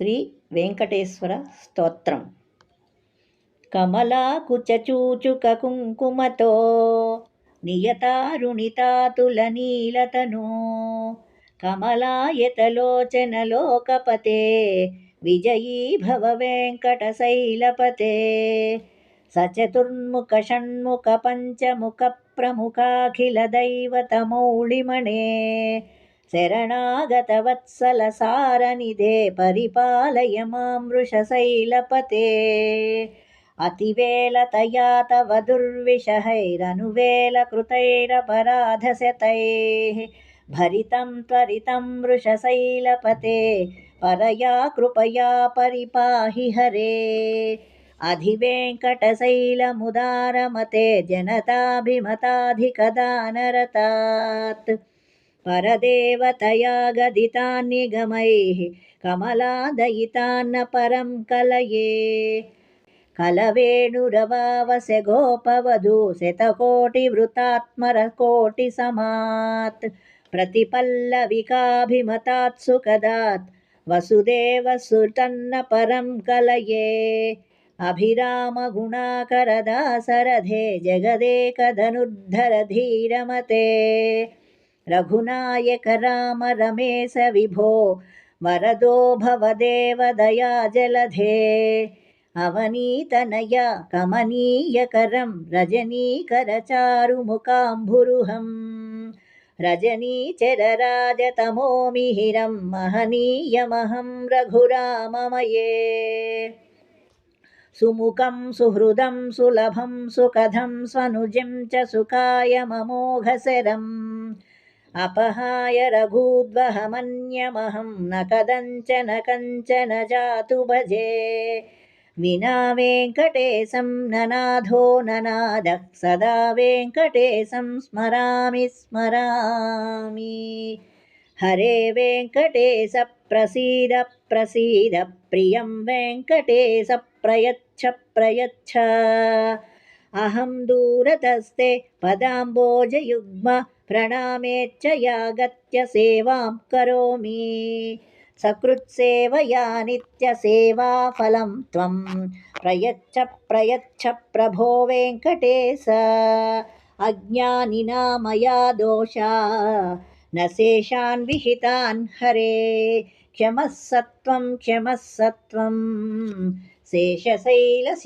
శ్రీ వెంకటేశ్వర స్తోత్రం. కమలాకుచూచుక కుంకుమతో నియతారుణితాతుల నీలతను కమలాయతలోచనలోకపతే విజయీ భవ వెంకట శైలపతే సచతుర్ముఖ షణ్ముఖ పంచముఖ ప్రముఖాఖిల దైవతమౌళిమణే शरणागतवत्सलसारनिधे परिपालय मां वृषशैलपते। अतिवेलतया तव दुर्विषहैरनुवेलकृतैरपराधशतैः भरितं त्वरितं वृषशैलपते परया कृपया परिपाहि हरे। अधिवेङ्कटशैलमुदारमते जनताभिमताधिकदानरतात्। परदेवतया गदितान्निगमैः कमलादयितान्न परं कलये कलवेणुरवावस्य गोपवधू शतकोटिवृतात्मरकोटिसमात् प्रतिपल्लविकाभिमतात् सुखदात् वसुदेवसुतन्न परं कलये अभिरामगुणाकरदासरथे जगदेकधनुर्धर धीरमते रघुनायक राम रमेश विभो वरदो भवदेवदया जलधे। अवनीतनय कमनीयकरं रजनीकरचारुमुकाम्भुरुहं रजनीचरराजतमोमिहिरं महनीयमहं रघुराममये। सुमुखं सुहृदं सुलभं सुकथं स्वनुजं च सुखाय ममोघसरम्। अपहाय रघूद्वहमन्यमहं न कदञ्चन कञ्चन जातु भजे। विना वेङ्कटेशं ननाथो ननादः सदा वेङ्कटेशं स्मरामि स्मरामि। हरे वेङ्कटेश प्रसीद प्रसीद प्रियं वेङ्कटेश प्रयच्छ प्रयच्छ अहं दूरतस्ते पदाम्बोजयुग्म प्रणामेच्च यागत्य सेवां करोमि। सकृत्सेवया नित्यसेवाफलं त्वं प्रयच्छ प्रयच्छ प्रभो वेङ्कटेश। अज्ञानिना मया दोषा, न शेषान् विहितान् हरे। क्षमः सत्वं क्षमः सत्वं शेषशैलशिखामणे।